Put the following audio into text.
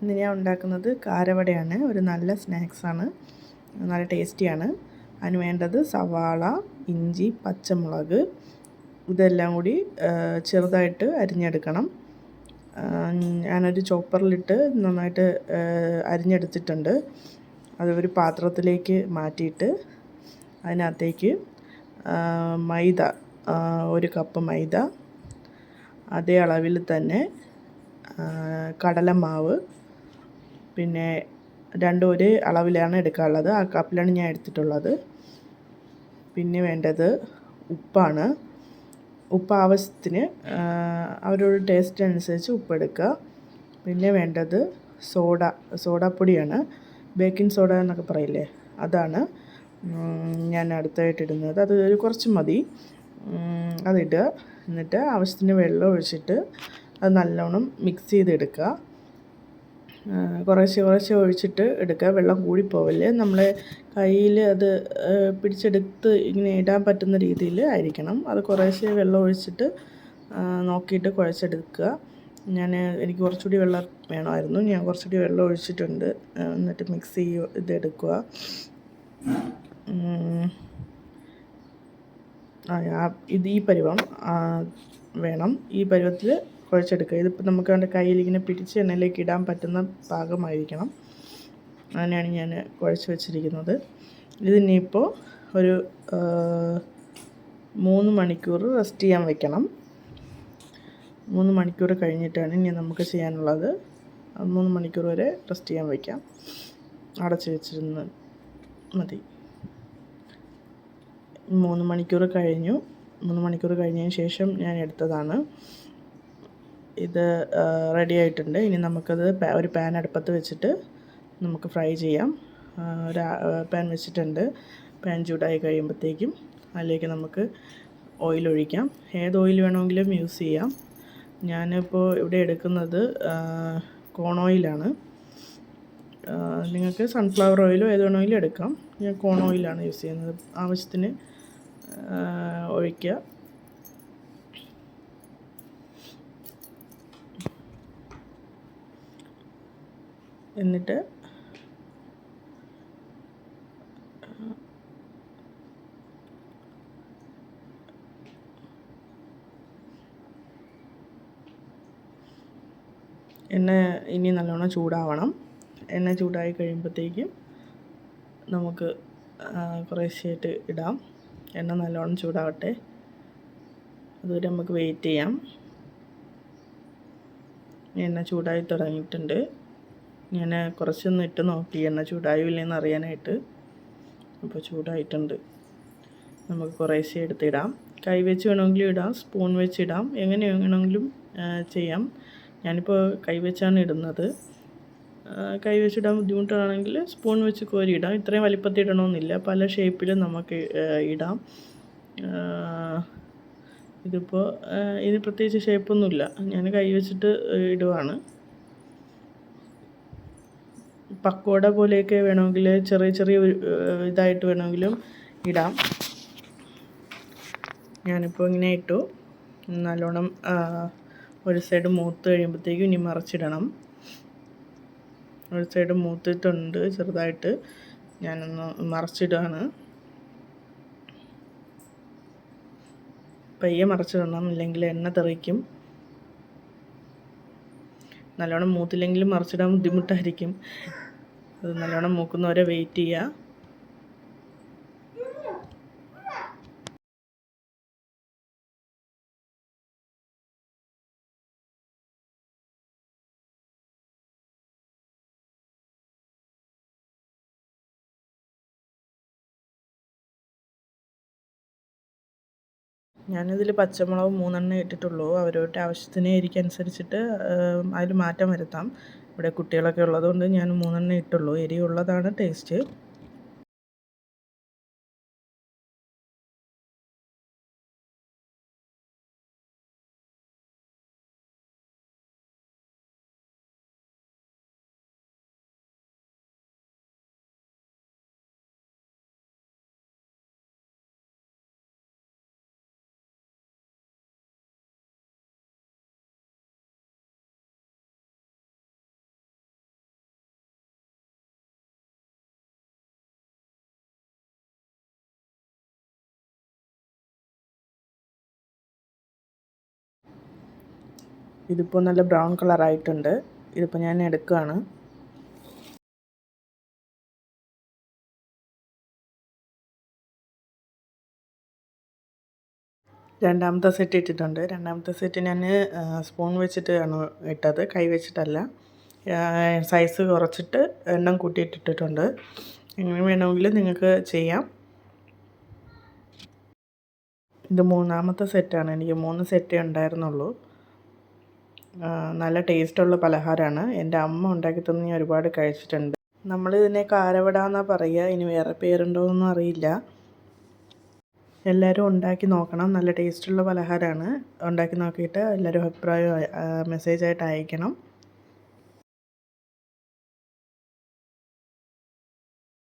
ഇന്ന് ഞാൻ ഉണ്ടാക്കുന്നത് കാരവടയാണ്. ഒരു നല്ല സ്നാക്സാണ് നല്ല ടേസ്റ്റിയാണ്. അതിന് വേണ്ടത് സവാള ഇഞ്ചി പച്ചമുളക്. ഇതെല്ലാം കൂടി ചെറുതായിട്ട് അരിഞ്ഞെടുക്കണം. ഞാനൊരു ചോപ്പറിലിട്ട് നന്നായിട്ട് അരിഞ്ഞെടുത്തിട്ടുണ്ട്. അത് ഒരു പാത്രത്തിലേക്ക് മാറ്റിയിട്ട് അതിനകത്തേക്ക് മൈദ ഒരു കപ്പ് മൈദ. അതേ അളവിൽ തന്നെ കടലമാവ്. പിന്നെ രണ്ടും ഒരു അളവിലാണ് എടുക്കാനുള്ളത്. ആ കപ്പിലാണ് ഞാൻ എടുത്തിട്ടുള്ളത്. പിന്നെ വേണ്ടത് ഉപ്പാണ്. ഉപ്പ് ആവശ്യത്തിന് അവരുടെ ടേസ്റ്റ് അനുസരിച്ച് ഉപ്പ് എടുക്കുക. പിന്നെ വേണ്ടത് സോഡ സോഡാപ്പൊടിയാണ്. ബേക്കിംഗ് സോഡ എന്നൊക്കെ പറയില്ലേ? അതാണ്. ഞാൻ അടുത്തായിട്ട് ഇടുന്നത്. അത് ഒരു കുറച്ച് മതി. അതിടുക എന്നിട്ട് ആവശ്യത്തിന് വെള്ളം ഒഴിച്ചിട്ട് അത് നല്ലോണം മിക്സ് ചെയ്തെടുക്കുക. കുറേശ്ശെ കുറേശ്ശെ ഒഴിച്ചിട്ട് എടുക്കുക. വെള്ളം കൂടിപ്പോവല്ലേ നമ്മളെ കയ്യിൽ അത് പിടിച്ചെടുത്ത് ഇങ്ങനെ ഇടാൻ പറ്റുന്ന രീതിയിൽ ആയിരിക്കണം. അത് കുറേശ്ശെ വെള്ളം ഒഴിച്ചിട്ട് നോക്കിയിട്ട് കുഴച്ചെടുക്കുക. ഞാൻ എനിക്ക് കുറച്ചുകൂടി വെള്ളം വേണമായിരുന്നു. ഞാൻ കുറച്ചുകൂടി വെള്ളം ഒഴിച്ചിട്ടുണ്ട്. എന്നിട്ട് മിക്സ് ചെയ്യുക ഇതെടുക്കുക. ഇത് ഈ പരുവം വേണം. ഈ പരുവത്തിൽ കുഴച്ചെടുക്കുക. ഇതിപ്പോൾ നമുക്ക് അതിന്റെ കയ്യിൽ ഇങ്ങനെ പിടിച്ച് എണ്ണയിലേക്ക് ഇടാൻ പറ്റുന്ന പാകമായിരിക്കണം അങ്ങനെയാണ് ഞാൻ കുഴച്ച് വെച്ചിരിക്കുന്നത്. ഇതിനിപ്പോൾ ഒരു മൂന്ന് മണിക്കൂർ റെസ്റ്റ് ചെയ്യാൻ വെക്കണം. മൂന്ന് മണിക്കൂർ കഴിഞ്ഞിട്ടാണ് ഇനി നമുക്ക് ചെയ്യാനുള്ളത്. മൂന്ന് മണിക്കൂർ വരെ റെസ്റ്റ് ചെയ്യാൻ വയ്ക്കാം അടച്ച് വെച്ചിരുന്ന് മതി. മൂന്ന് മണിക്കൂർ കഴിഞ്ഞു. മൂന്ന് മണിക്കൂർ കഴിഞ്ഞതിന് ശേഷം ഞാൻ എടുത്തതാണ്. ഇത് റെഡി ആയിട്ടുണ്ട്. ഇനി നമുക്കത് ഒരു പാൻ അടുപ്പത്ത് വെച്ചിട്ട് നമുക്ക് ഫ്രൈ ചെയ്യാം. ഒരു പാൻ വെച്ചിട്ടുണ്ട്. പാൻ ചൂടായി കഴിയുമ്പോഴത്തേക്കും അതിലേക്ക് നമുക്ക് ഓയിൽ ഒഴിക്കാം. ഏത് ഓയിൽ വേണമെങ്കിലും യൂസ് ചെയ്യാം. ഞാനിപ്പോൾ ഇവിടെ എടുക്കുന്നത് കോൺ ഓയിലാണ് നിങ്ങൾക്ക് സൺഫ്ലവർ ഓയിലോ ഏത് വേണമെങ്കിലും എടുക്കാം. ഞാൻ കോൺ ഓയിലാണ് യൂസ് ചെയ്യുന്നത്. ആവശ്യത്തിന് ഒഴിക്കുക. എന്നിട്ട് എണ്ണ ഇനി നല്ലോണം ചൂടാവണം. എണ്ണ ചൂടായി കഴിയുമ്പോഴത്തേക്കും നമുക്ക് കുറേശ്ശേട്ട് ഇടാം. എണ്ണ നല്ലോണം ചൂടാവട്ടെ. അതുവരെ നമുക്ക് വെയിറ്റ് ചെയ്യാം. എണ്ണ ചൂടായി തുടങ്ങിയിട്ടുണ്ട്. ഞാൻ കുറച്ചൊന്ന് ഇട്ട് നോക്കി എണ്ണ ചൂടായില്ലെന്ന് അറിയാനായിട്ട്. അപ്പോൾ ചൂടായിട്ടുണ്ട്. നമുക്ക് കുറേശ്ശെ എടുത്തിടാം. കൈ വെച്ച് വേണമെങ്കിലും ഇടാം സ്പൂൺ വെച്ചിടാം എങ്ങനെ വേണമെങ്കിലും ചെയ്യാം. ഞാനിപ്പോൾ കൈ വെച്ചാണ് ഇടുന്നത്. കൈ വെച്ചിടാൻ ബുദ്ധിമുട്ടാണെങ്കിൽ സ്പൂൺ വെച്ച് കോരി ഇടാം. ഇത്രയും വലിപ്പത്തിൽ ഇടണമെന്നില്ല. പല ഷേപ്പിലും നമുക്ക് ഇടാം. ഇതിപ്പോൾ ഇതിന് പ്രത്യേകിച്ച് ഷേപ്പൊന്നുമില്ല. ഞാൻ കൈ വെച്ചിട്ട് ഇടുവാണ്. പക്കോട പോലെയൊക്കെ വേണമെങ്കിൽ ചെറിയ ചെറിയ ഇതായിട്ട് വേണമെങ്കിലും ഇടാം. ഞാനിപ്പോൾ ഇങ്ങനെ ഇട്ടു. നല്ലോണം ഒരു സൈഡ് മൂത്ത് കഴിയുമ്പോഴത്തേക്കും ഇനി മറിച്ചിടണം. ഒരു സൈഡ് മൂത്തിട്ടുണ്ട് ചെറുതായിട്ട്. ഞാനൊന്ന് മറിച്ചിടുകയാണ് പയ്യെ മറിച്ചിടണം ഇല്ലെങ്കിൽ എണ്ണ തെറിക്കും. നല്ലോണം മൂത്തില്ലെങ്കിലും മറിച്ചിടാൻ ബുദ്ധിമുട്ടായിരിക്കും. അത് നല്ലോണം മൂക്കുന്നവരെ വെയിറ്റ് ചെയ്യുക ഞാനിതിൽ പച്ചമുളകും മൂന്നെണ്ണേ ഇട്ടിട്ടുള്ളൂ. അവരവരുടെ ആവശ്യത്തിന് എരിക്കനുസരിച്ചിട്ട് അതിൽ മാറ്റം വരുത്താം. ഇവിടെ കുട്ടികളൊക്കെ ഉള്ളതുകൊണ്ട് ഞാൻ മൂന്നെണ്ണേ ഇട്ടുള്ളൂ. എരിവുള്ളതാണ് ടേസ്റ്റ് ഇതിപ്പോൾ നല്ല ബ്രൗൺ കളറായിട്ടുണ്ട്. ഇതിപ്പോൾ ഞാൻ എടുക്കുകയാണ് രണ്ടാമത്തെ സെറ്റ് ഇട്ടിട്ടുണ്ട്. രണ്ടാമത്തെ സെറ്റ് ഞാൻ സ്പൂൺ വെച്ചിട്ടാണ് ഇട്ടത്. കൈ വെച്ചിട്ടല്ല. സൈസ് കുറച്ചിട്ട് എണ്ണം കൂട്ടിയിട്ടിട്ടുണ്ട് എങ്ങനെ വേണമെങ്കിലും നിങ്ങൾക്ക് ചെയ്യാം. ഇത് മൂന്നാമത്തെ സെറ്റാണ് എനിക്ക് മൂന്ന് സെറ്റേ ഉണ്ടായിരുന്നുള്ളൂ. നല്ല ടേസ്റ്റുള്ള പലഹാരമാണ് എന്റെ അമ്മ ഉണ്ടാക്കി തന്നെ ഞാൻ ഒരുപാട് കഴിച്ചിട്ടുണ്ട്. നമ്മൾ ഇതിനെ കാരവട എന്നാണ് പറയുക? ഇനി വേറെ പേരുണ്ടോയെന്നും അറിയില്ല. എല്ലാവരും ഉണ്ടാക്കി നോക്കണം. നല്ല ടേസ്റ്റുള്ള പലഹാരമാണ് ഉണ്ടാക്കി നോക്കിയിട്ട് എല്ലാവരും അഭിപ്രായം മെസ്സേജായിട്ട് അയക്കണം.